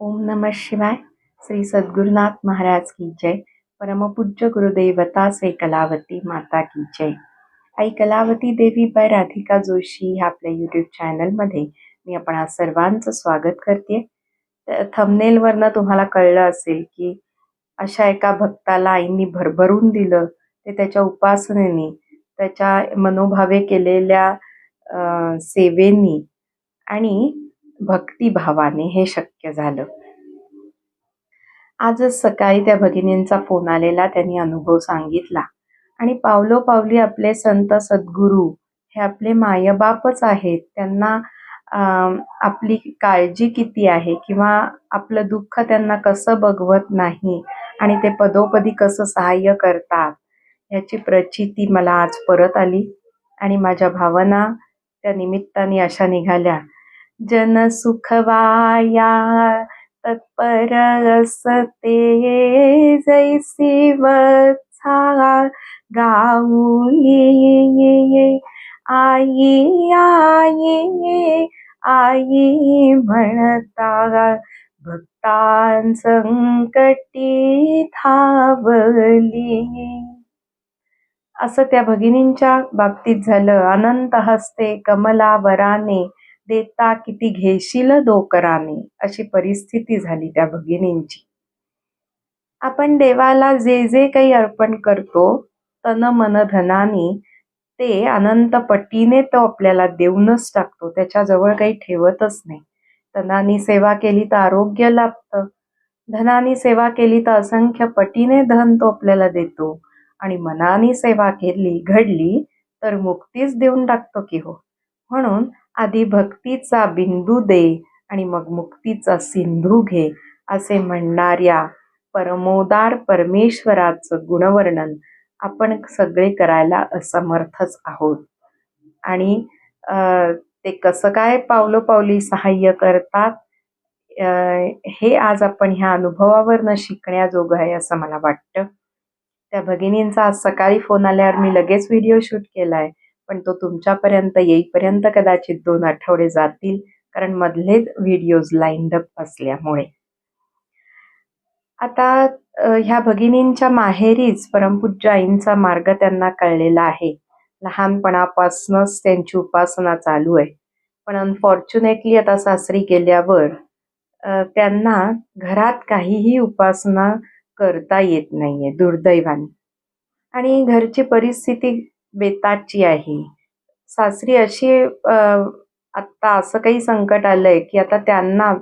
ओम नमः शिवाय. श्री सद्गुरुनाथ महाराज की जय. परमपूज्य गुरुदेवता से कलावती माता की जय. आई कलावती देवी बाय राधिका जोशी ह्या आपल्या यूट्यूब चॅनलमध्ये मी आपण आज सर्वांचं स्वागत करते. थंबनेलवरनं तुम्हाला कळलं असेल की अशा एका भक्ताला आईंनी भरभरून दिलं. ते त्याच्या उपासनेने त्याच्या मनोभावे केलेल्या सेवेनी आणि भक्तिभावाने हे शक्य झालं. आजच सकाळी त्या भगिनींचा फोन आलेला त्यांनी अनुभव सांगितला. आणि पावलोपावली आपले संत सद्गुरू हे आपले मायबापच आहेत. त्यांना अं, आपली काळजी किती आहे किंवा आपलं दुःख त्यांना कसं बघवत नाही आणि ते पदोपदी कसं सहाय्य करतात याची प्रचिती मला आज परत आली. आणि माझ्या भावना त्या निमित्ताने अशा निघाल्या. जन सुखवाया तत्पर असते जैसी वत्सा गाऊली। आई आई आई म्हणता भक्तांसंकटी थावली असं त्या भगिनींच्या बाबतीत झालं. अनंत हस्ते कमलावराने देता किती घेशील दोकराने अशी परिस्थिती झाली त्या भगिनींची. आपण देवाला जे जे काही अर्पण करतो तन मन धनाने ते अनंत पटीने तो आपल्याला देऊनच टाकतो त्याच्याजवळ काही ठेवतच नाही. तनानी सेवा केली तर आरोग्य लाभतं. धनानी सेवा केली तर असंख्य पटीने धन तो आपल्याला देतो. आणि मनाने सेवा केली घडली तर मुक्तीच देऊन टाकतो की हो. म्हणून आधी भक्तीचा बिंदू दे आणि मग मुक्तीचा सिंधू घे असे म्हणणाऱ्या परमोदार परमेश्वराचं गुणवर्णन आपण सगळे करायला असमर्थच आहोत. आणि ते कसं काय पावलोपावली सहाय्य करतात हे आज आपण ह्या अनुभवावरनं शिकण्याजोगं आहे असं मला वाटतं. त्या भगिनींचा आज सकाळी फोन आल्यावर मी लगेच व्हिडिओ शूट केला आहे पण तो तुमच्यापर्यंत येईपर्यंत कदाचित दोन आठवडे जातील कारण मधलेच व्हिडिओज लाईंड अप असल्यामुळे. आता ह्या भगिनींच्या माहेरीच परमपूज्य आईंचा मार्ग त्यांना कळलेला आहे. लहानपणापासूनच त्यांची उपासना चालू आहे. पण अनफॉर्च्युनेटली आता सासरी गेल्यावर त्यांना घरात काहीही उपासना करता येत नाहीये दुर्दैवाने. आणि घरची परिस्थिती बेताची आहे. सासरी अशी आत्ता असं काही संकट आलंय की आता त्यांना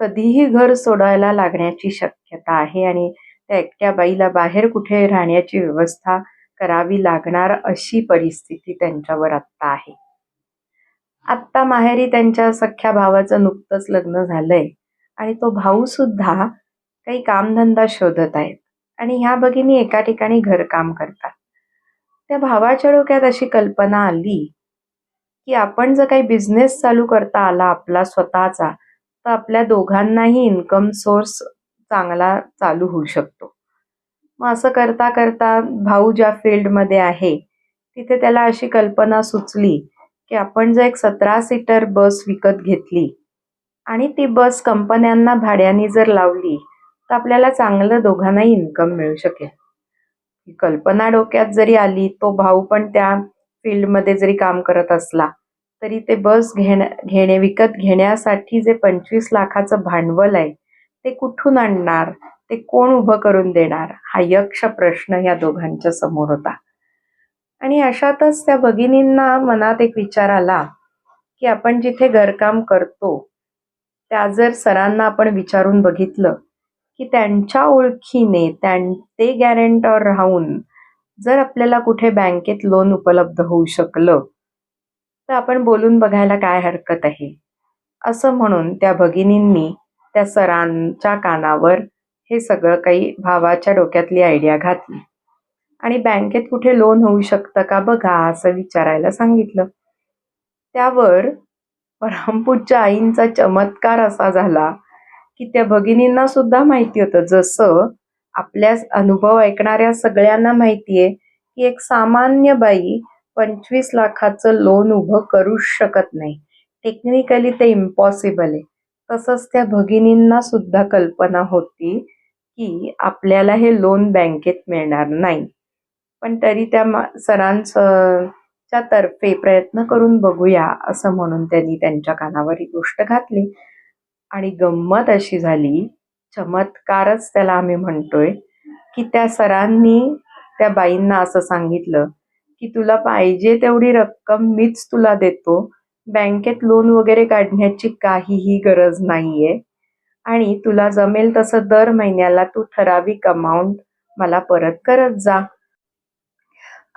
कधीही घर सोडायला लागण्याची शक्यता आहे आणि त्या एकट्या बाईला बाहेर कुठे राहण्याची व्यवस्था करावी लागणार अशी परिस्थिती त्यांच्यावर आत्ता आहे. आत्ता माहेरी त्यांच्या सख्या भावाचं नुकतंच लग्न झालंय आणि तो भाऊ सुद्धा काही कामधंदा शोधत आहेत आणि ह्या भगिनी एका ठिकाणी घरकाम करतात. त्या भावाच्या डोक्यात अशी कल्पना आली की आपण जर काही बिझनेस चालू करता आला आपला स्वतःचा तर आपल्या दोघांनाही इन्कम सोर्स चांगला चालू होऊ शकतो. मग असं करता करता भाऊ ज्या फील्डमध्ये आहे तिथे त्याला अशी कल्पना सुचली की आपण जर एक सतरा सीटर बस विकत घेतली आणि ती बस कंपन्यांना भाड्याने जर लावली तर आपल्याला चांगलं दोघांनाही इन्कम मिळू शकेल. कल्पना डोक्यात जरी आली तो भाऊ पण त्या फील्डमध्ये जरी काम करत असला तरी ते बस घेण्या घेणे विकत घेण्यासाठी जे पंचवीस लाखाचं भांडवल आहे ते कुठून आणणार? ते कोण उभं करून देणार? हा यक्ष प्रश्न या दोघांच्या समोर होता. आणि अशातच त्या भगिनींना मनात एक विचार आला की आपण जिथे घरकाम करतो त्या जर सरांना आपण विचारून बघितलं की त्यांच्या ओळखीने त्यां ते गॅरेंटर राहून जर आपल्याला कुठे बँकेत लोन उपलब्ध होऊ शकलं तर आपण बोलून बघायला काय हरकत आहे? असं म्हणून त्या भगिनींनी त्या सरांच्या कानावर हे सगळं काही भावाच्या डोक्यातली आयडिया घातली. आणि बँकेत कुठे लोन होऊ शकतं का बघा असं विचारायला सांगितलं. त्यावर परमपूजच्या आईंचा चमत्कार असा झाला की त्या भगिनींना सुद्धा माहिती होतं. जसं आपल्या अनुभव ऐकणाऱ्या सगळ्यांना माहितीये की एक सामान्य बाई पंचवीस लाखाचं लोन उभं करूच शकत नाही. टेक्निकली ते इम्पॉसिबल आहे. तसंच त्या भगिनींना सुद्धा कल्पना होती की आपल्याला हे लोन बँकेत मिळणार नाही. पण तरी त्या मा च्या तर्फे प्रयत्न करून बघूया असं म्हणून त्यांनी त्यांच्या कानावर ही गोष्ट घातली. आणि गंमत अशी झाली चमत्कारच त्याला आम्ही म्हणतोय की त्या सरांनी त्या बाईंना असं सांगितलं की तुला पाहिजे तेवढी रक्कम मीच तुला देतो बँकेत लोन वगैरे काढण्याची काहीही गरज नाहीये आणि तुला जमेल तसं दर महिन्याला तू ठराविक अमाऊंट मला परत करत जा.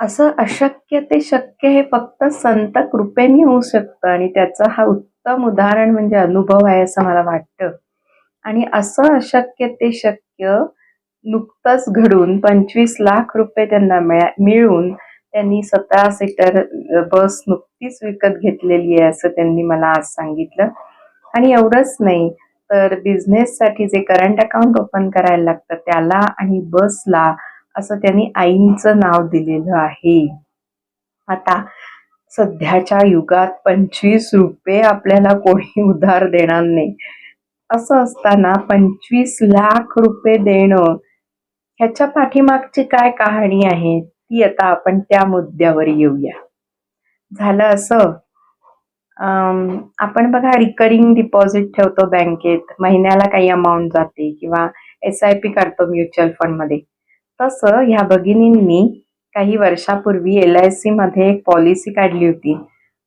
असं अशक्य ते शक्य हे फक्त संत कृपेने होऊ शकतं आणि त्याचा हा उत्तम उदाहरण म्हणजे अनुभव आहे असं मला वाटतं. आणि असं अशक्य ते शक्य नुकतंच घडून पंचवीस लाख रुपये त्यांना मिळा मिळून त्यांनी सतरा सीटर बस नुकतीच विकत घेतलेली आहे असं त्यांनी मला आज सांगितलं. आणि एवढंच नाही तर बिझनेससाठी जे करंट अकाउंट ओपन करायला लागतं त्याला आणि बसला असं त्यांनी आईंचं नाव दिलेलं आहे. आता सध्याच्या युगात पंचवीस रुपये आपल्याला कोणी उधार देणार नाही. असं असताना पंचवीस लाख रुपये देणं ह्याच्या पाठीमागची काय कहाणी आहे ती आता आपण त्या मुद्द्यावर येऊया. झालं असं. आपण बघा रिकरिंग डिपॉझिट ठेवतो बँकेत. महिन्याला काही अमाऊंट जाते किंवा एस आय पी काढतो म्युच्युअल फंडमध्ये तसं ह्या भगिनींनी काही वर्षापूर्वी एल आय सी मध्ये एक पॉलिसी काढली होती.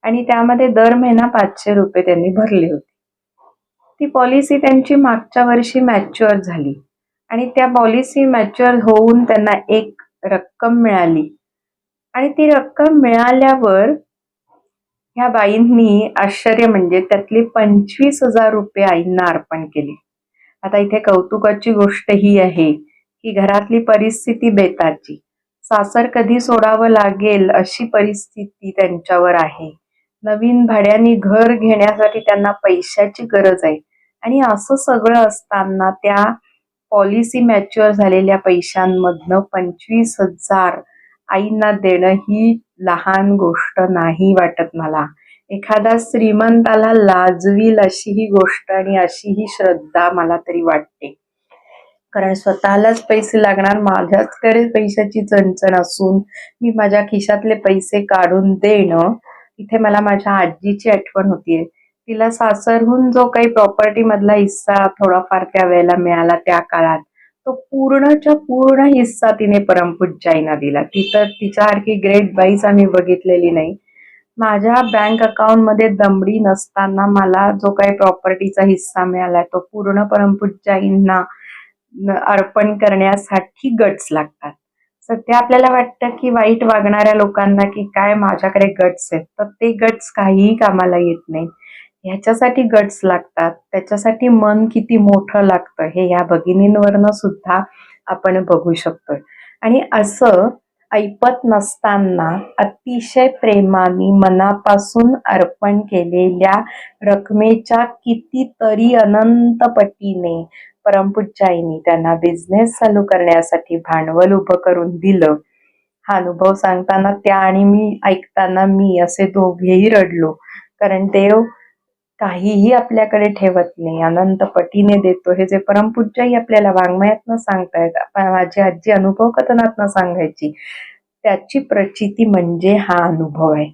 आणि त्यामध्ये दर महिना पाचशे रुपये त्यांनी भरले होते. ती पॉलिसी त्यांची मागच्या वर्षी मॅच्युअर झाली. आणि त्या पॉलिसी मॅच्युअर होऊन त्यांना एक रक्कम मिळाली. आणि ती रक्कम मिळाल्यावर ह्या बाईंनी आश्चर्य म्हणजे त्यातले पंचवीस हजार रुपये आईंना अर्पण केले. आता इथे कौतुकाची गोष्ट ही आहे की घरातली परिस्थिती बेताची. सासर कधी सोडावं लागेल अशी परिस्थिती त्यांच्यावर आहे. नवीन भाड्याने घर घेण्यासाठी त्यांना पैशाची गरज आहे. आणि असं सगळं असताना त्या पॉलिसी मॅच्युअर झालेल्या पैशांमधनं पंचवीस हजार आईंना देणं ही लहान गोष्ट नाही वाटत मला. एखादा श्रीमंताला लाजवील अशी ही गोष्ट आणि अशी ही श्रद्धा मला तरी वाटते. कारण स्वतःलाच पैसे लागणार माझ्याचकडे पैशाची चणचण असून मी माझ्या खिशातले पैसे काढून देणं इथे मला माझ्या आजीची आठवण होतीये. तिला सासरहून जो काही प्रॉपर्टी मधला हिस्सा थोडाफार त्या वेळेला मिळाला त्या काळात तो पूर्णच्या पूर्ण हिस्सा तिने परमपूज्याईना दिला. ती तर तिच्यासारखी ग्रेट बाईच आम्ही बघितलेली नाही. माझ्या बँक अकाउंटमध्ये दमडी नसताना मला जो काही प्रॉपर्टीचा हिस्सा मिळाला तो पूर्ण परमपूज्याईंना अर्पण करण्यासाठी गट्स लागतात. सध्या आपल्याला वाटतं की वाईट वागणाऱ्या लोकांना की काय माझ्याकडे गट्स आहेत तर ते गट्स काहीही कामाला येत नाही ह्याच्यासाठी गट्स लागतात त्याच्यासाठी मन किती मोठं लागतं हे ह्या भगिनींवरनं सुद्धा आपण बघू शकतोय. आणि असं ऐपत नसताना अतिशय प्रेमाने मनापासून अर्पण केलेल्या रकमेच्या कितीतरी अनंत पटीने परमपूज्याईनी त्यांना बिझनेस चालू करण्यासाठी भांडवल उभं करून दिलं. हा अनुभव सांगताना त्या आणि मी ऐकताना मी असे दोघेही रडलो. कारण देव काहीही आपल्याकडे ठेवत नाही. अनंत पटीने देतो. हे जे परमपूज्याई आपल्याला वाङ्मयातनं सांगतायत माझी आजी अनुभव कथनातनं सांगायची. त्याची प्रचिती म्हणजे हा अनुभव आहे.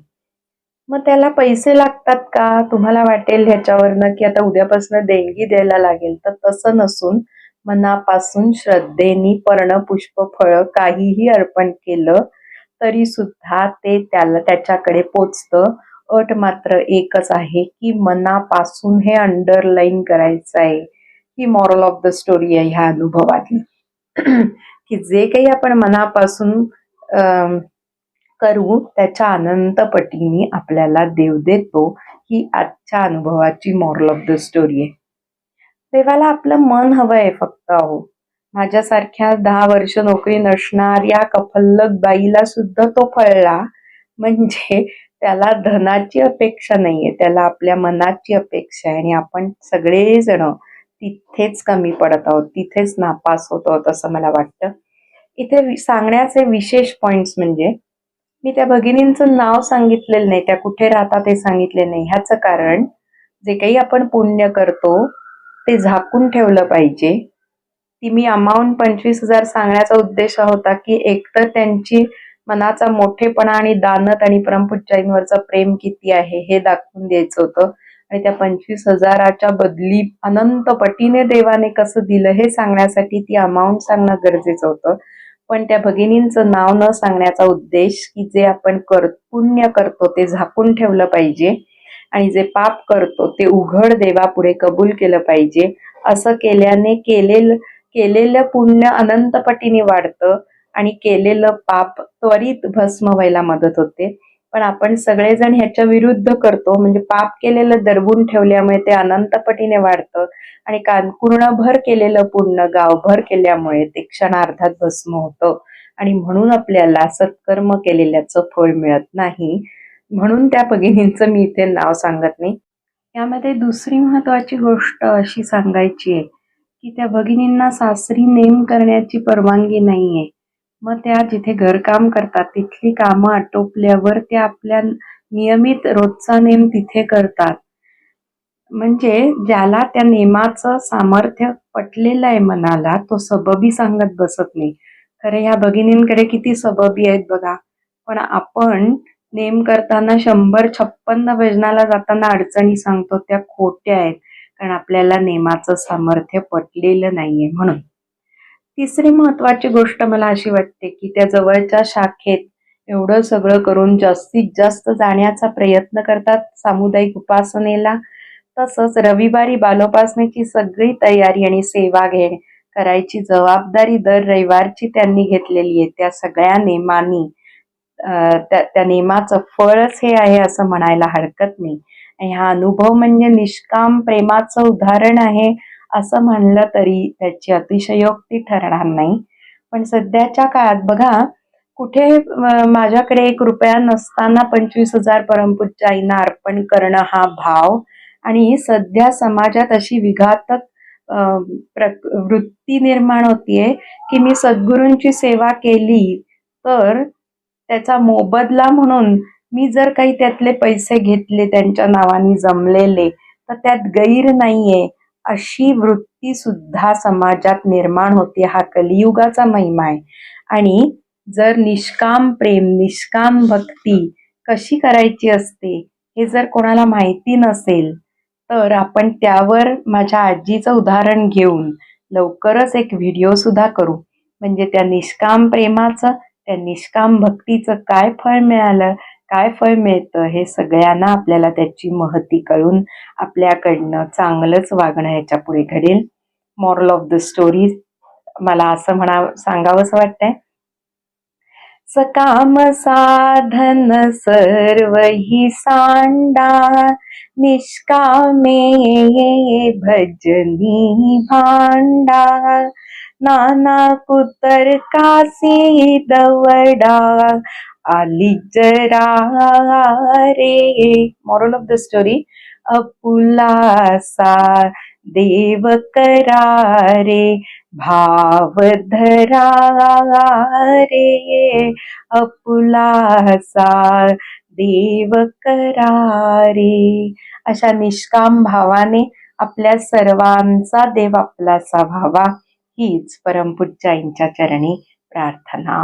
मग त्याला पैसे लागतात का? तुम्हाला वाटेल ह्याच्यावरनं की आता उद्यापासून देणगी द्यायला लागेल. तर तसं नसून मनापासून श्रद्धेनी पर्ण पुष्प फळ काहीही अर्पण केलं तरी सुद्धा ते त्याला त्याच्याकडे पोचतं. अट मात्र एकच आहे की मनापासून हे अंडरलाईन करायचं आहे. ही मॉरल ऑफ द स्टोरी आहे ह्या अनुभवातली. की जे काही आपण मनापासून करून करू त्याच्या अनंत पटीने आपल्याला देव देतो ही आजच्या अनुभवाची मॉरल ऑफ द स्टोरी आहे. देवाला आपलं मन हवंय फक्त अहो. माझ्यासारख्या दहा वर्ष नोकरी नसणाऱ्या कफल्लक बाईला सुद्धा तो फळला म्हणजे त्याला धनाची अपेक्षा नाहीये त्याला आपल्या मनाची अपेक्षा आहे आणि आपण सगळेजण तिथेच कमी पडत आहोत तिथेच नापास होत आहोत असं मला वाटतं. इथे सांगण्याचे विशेष पॉइंट्स म्हणजे मी त्या भगिनींचं नाव सांगितलेलं नाही त्या कुठे राहतात हे सांगितले नाही. ह्याचं कारण जे काही आपण पुण्य करतो ते झाकून ठेवलं पाहिजे. ती मी अमाऊंट पंचवीस हजार सांगण्याचा उद्देश होता की एकतर त्यांची मनाचा मोठेपणा आणि दानत आणि परमपुच्चाईंवरचं प्रेम किती आहे हे दाखवून द्यायचं होतं. आणि त्या पंचवीस हजाराच्या बदली अनंत पटीने देवाने कसं दिलं हे सांगण्यासाठी ती अमाऊंट सांगणं गरजेचं होतं. पण त्या भगिनींचं नाव न सांगण्याचा उद्देश की जे आपण कर पुण्य करतो ते झाकून ठेवलं पाहिजे. आणि जे पाप करतो ते उघड देवापुढे कबूल केलं पाहिजे. असं केल्याने केलेलं केलेलं पुण्य अनंतपटीने वाढतं आणि केलेलं पाप त्वरित भस्म व्हायला मदत होते. पण आपण सगळेजण ह्याच्या विरुद्ध करतो. म्हणजे पाप केलेलं दरबून ठेवल्यामुळे ते अनंतपटीने वाढतं. आणि कानपूर्णभर केलेलं पुण्य गावभर केल्यामुळे ते क्षणार्धात भस्म होतं. आणि म्हणून आपल्याला सत्कर्म केलेल्याचं फळ मिळत नाही. म्हणून त्या भगिनींचं मी इथे नाव सांगत नाही. यामध्ये दुसरी महत्वाची गोष्ट अशी सांगायची आहे की त्या भगिनींना सासरी नेम करण्याची परवानगी नाहीये. मग त्या जिथे घरकाम करतात तिथली कामं आटोपल्यावर त्या आपल्या नियमित रोजचा नेम तिथे करतात. म्हणजे ज्याला त्या नेमाचं सामर्थ्य पटलेलं आहे मनाला तो सबबी सांगत बसत नाही. खरं ह्या भगिनींकडे किती सबबी आहेत बघा. पण आपण नेम करताना शंभर छप्पन्न भजनाला जाताना अडचणी सांगतो त्या खोट्या आहेत. कारण आपल्याला नेमाचं सामर्थ्य पटलेलं नाहीये म्हणून. तिसरी महत्वाची गोष्ट मला अशी वाटते की त्या जवळच्या शाखेत एवढं सगळं करून जास्तीत जास्त जाण्याचा प्रयत्न करतात. सामुदायिक उपासनेला तसंच रविवारी बालोपासनेची सगळी तयारी आणि सेवा घेणे करायची जबाबदारी दर रविवारची त्यांनी घेतलेली आहे. त्या सगळ्या नेमानी त्या त्या नेमाचं फळच हे आहे असं म्हणायला हरकत नाही. आणि हा अनुभव म्हणजे निष्काम प्रेमाचं उदाहरण आहे. असं म्हणलं तरी त्याची अतिशयोक्ती ठरणार नाही. पण सध्याच्या काळात बघा कुठे माझ्याकडे एक रुपया नसताना पंचवीस हजार परमपूज्य आईना अर्पण करणं हा भाव आणि सध्या समाजात अशी विघातक प्रक वृत्ती निर्माण होतीये की मी सद्गुरूंची सेवा केली तर त्याचा मोबदला म्हणून मी जर काही त्यातले पैसे घेतले त्यांच्या नावाने जमलेले तर त्यात गैर नाहीये. अशी वृत्ती सुद्धा समाजात निर्माण होते. हा कलियुगाचा महिमा आहे. आणि जर निष्काम प्रेम निष्काम भक्ती कशी करायची असते हे जर कोणाला माहिती नसेल तर आपण त्यावर माझ्या आजीचं उदाहरण घेऊन लवकरच एक व्हिडिओ सुद्धा करू. म्हणजे त्या निष्काम प्रेमाचं त्या निष्काम भक्तीचं काय फळ मिळालं? काय फळ मिळतं हे सगळ्यांना आपल्याला त्याची महती कळून आपल्याकडनं चांगलंच वागणं ह्याच्या पुढे घडेल. मॉरल ऑफ द स्टोरी मला असं म्हणा सांगावंसं वाटतंय. सकाम साधन सर्व ही सांडा निष्कामे भजनी भांडा. नाना कुतर कासी दवडा आली जरा रे मॉरल ऑफ द स्टोरी अपुलासा देव करारे भाव धरा रे अपुलासा देव करारे अशा निष्काम भावाने आपल्या सर्वांचा देव आपलासा व्हावा. हीच परमपूज्याईंच्या चरणी प्रार्थना.